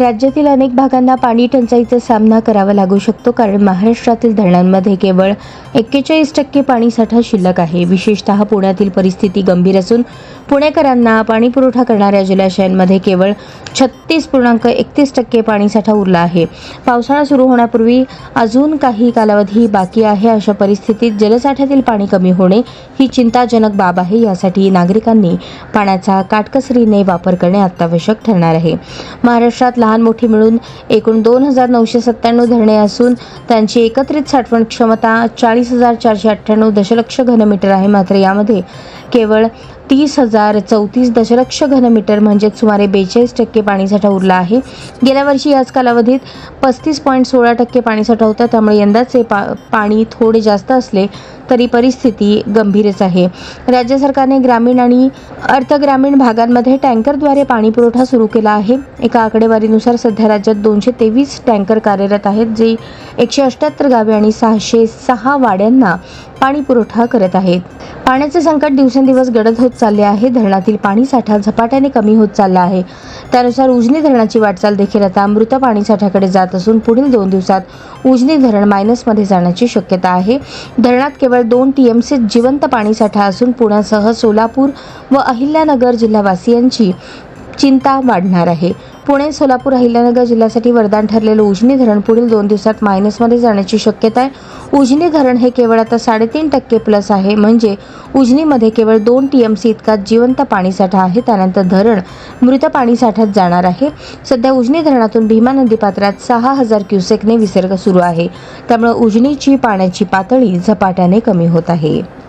राज्यातील अनेक भागांना पाणी टंचाईचा सामना करावा लागू शकतो कारण महाराष्ट्रातील धरणांमध्ये केवळ एक्केचाळीस टक्के पाणीसाठा शिल्लक आहे. विशेषतः पुण्यातील परिस्थिती गंभीर असून पुणेकरांना पाणी पुरवठा करणाऱ्या जलाशयांमध्ये केवळ छत्तीस पूर्णांक एकतीस टक्के पाणीसाठा उरला आहे. पावसाळा सुरू होण्यापूर्वी अजून काही कालावधी बाकी आहे. अशा परिस्थितीत जलसाठ्यातील पाणी कमी होणे ही चिंताजनक बाब आहे. यासाठी नागरिकांनी पाण्याचा काटकसरीने वापर करणे अत्यावश्यक ठरणार आहे. महाराष्ट्रात लहान मोठी मिळून एकूण दोन हजार नऊशे सत्त्याण्णव धरणे असून त्यांची एकत्रित साठवण क्षमता चाळीस हजार चारशे अठ्ठ्याण्णव दशलक्ष घनमीटर आहे. मात्र यामध्ये केवळ तीस हजार चौतीस दशलक्ष घनमीटर म्हणजेच सुमारे बेचाळीस टक्के पाणीसाठा उरला आहे. गेल्या वर्षी याच कालावधीत पस्तीस पॉईंट सोळा टक्के पाणीसाठा होता. त्यामुळे यंदाचे पा पाणी थोडे जास्त असले तरी परिस्थिती गंभीरच आहे. राज्य सरकारने ग्रामीण आणि अर्थग्रामीण भागांमध्ये टँकरद्वारे पाणी पुरवठा सुरू केला आहे. एका आकडेवारीनुसार सध्या राज्यात दोनशे तेवीस टँकर कार्यरत आहेत जे एकशे अठ्ठ्याहत्तर गावे आणि सहाशे सहा वाड्यांना पाणी पुरवठा करत आहेत. पाण्याचे संकट दिवसेंदिवस गडद होत चालले आहे. धरणातील पाणीसाठा झपाट्याने कमी होत चालला आहे. त्यानुसार उजनी धरणाची वाटचाल देखील आता मृत पाणीसाठ्याकडे जात असून पुढील दोन दिवसात उजनी धरण मायनसमध्ये जाण्याची शक्यता आहे. धरणात केवळ दोन टी एम सी जिवंत पाणीसाठा असून पुण्यासह सोलापूर व अहिल्यानगर जिल्हावासियांची चिंता वाढणार आहे. पुणे सोलापूर अहिल्यानगर जिल्ह्यासाठी वरदान ठरलेलं उजनी धरण पुढील दोन दिवसात मायनसमध्ये जाण्याची शक्यता आहे. उजनी धरण हे केवळ आता साडेतीन टक्के प्लस आहे. म्हणजे उजनीमध्ये केवळ दोन टी एम सी इतका जिवंत पाणीसाठा आहे. त्यानंतर धरण मृत पाणीसाठ्यात जाणार आहे. सध्या उजनी धरणातून भीमा नदी पात्रात सहा हजार क्युसेकने विसर्ग सुरू आहे. त्यामुळे उजनीची पाण्याची पातळी झपाट्याने कमी होत आहे.